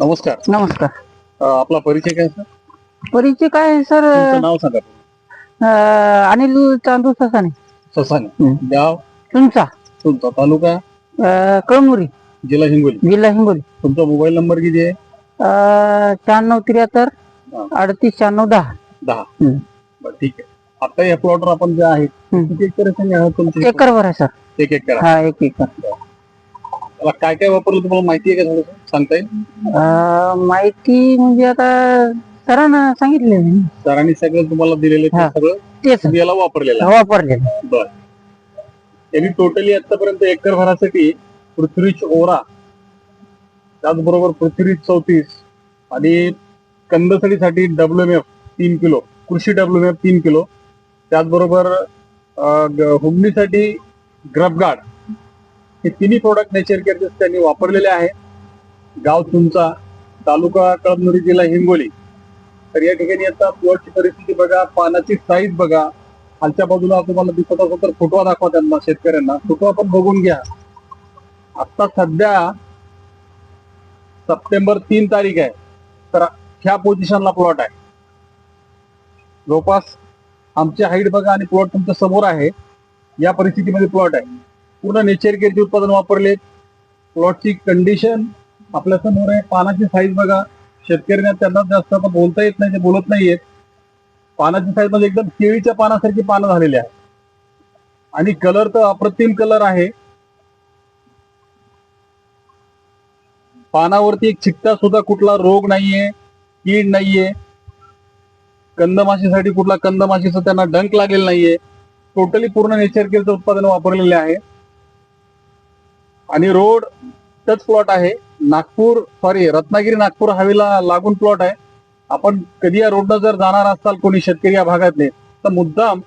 नमस्कार. नमस्कार. अं, आपला परिचय काय सर? परिचय काय आहे सर? तुमचं नाव सांगा. अं, अनिल चांदू ससाने ससाने हं. गाव? तुमचा? तुमचा तालुका? अं, कळमुरी. जिल्हा हिंगोली. जिल्हा हिंगोली. तुमचा मोबाईल नंबर किती आहे? अं, शहाण्णव त्र्याहत्तर हा. अडतीस शहाण्णव दहा. दहा. हं. बरं ठीक आहे. आता या प्लॉटवर आपण जे आहे हं. किती एकर आहे सांगा तुमचे आहे सर. एक एकर. हा एक एकर. त्याला काय काय वापरलं तुम्हाला माहिती आहे का थोडं सांगता येईल? अं, माहिती म्हणजे आता सरांना सांगितले सरांनी सगळं तुम्हाला दिलेलं ते हा. सगळं? तेच तुम्ही याला वापरलेलं वापरले आहे. बर. त्यांनी टोटली आतापर्यंत एकर भरासाठी पृथ्वीच ओरा त्याचबरोबर पृथ्वीच चौतीस आणि कंदसडीसाठी डब्ल्यू एम एफ तीन किलो कृषी डब्ल्यू एम एफ तीन किलो त्याचबरोबर अं, ग- हुमणीसाठी ग्रबगार्ड हे तिन्ही प्रोडक्ट नेचर केअरचे त्यांनी वापरलेले आहे. गाव तुमचा तालुका कळमनुरी जिल्हा हिंगोली. तर या ठिकाणी आता प्लॉटची परिस्थिती बघा पानाची साईज बघा. खालच्या बाजूला तुम्हाला दिसत असेल तर फुटवा दाखवा त्यांना शेतकऱ्यांना. फुटवा पण बघून घ्या. आता सध्या सप्टेंबर तीन तारीख आहे. तर ह्या पोझिशनला प्लॉट आहे. जवळपास आमची हाईट बघा आणि प्लॉट तुमच्यासमोर आहे. या परिस्थितीमध्ये प्लॉट आहे. पूर्ण नेचर केअरचे उत्पादन वापरले. प्लॉटची कंडिशन आपल्यासमोर आहे. पानाची साईज बघा. शेतकऱ्यांना त्यांना जास्त आता बोलता येत नाही ते बोलत नाहीयेत पानाची साईज म्हणजे एकदम केळीच्या पानासारखी पानं झालेली आहे आणि कलर तर अप्रतिम कलर आहे. पानावरती एक चिकटा सुद्धा कुठला रोग नाहीये कीड नाहीये. कंदमाशीसाठी कुठला कंदमाशीचा त्यांना डंक लागलेला नाहीये. टोटली पूर्ण नेचर केअरचं उत्पादन वापरलेले आहे. आणि रोड टच प्लॉट आहे. नागपूर सॉरी रत्नागिरी नागपूर हवेला लागून प्लॉट आहे. आपण कधी या रोडनं जर जाणार असाल कोणी शेतकरी या भागातले तर मुद्दाम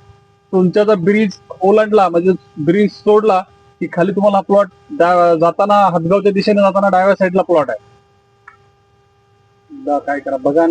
तुमच्या जर ब्रिज ओलांडला म्हणजे ब्रिज सोडला की खाली तुम्हाला प्लॉट जाताना हदगावच्या दिशेने जाताना डाव्या साईडला प्लॉट आहे. काय करा बघा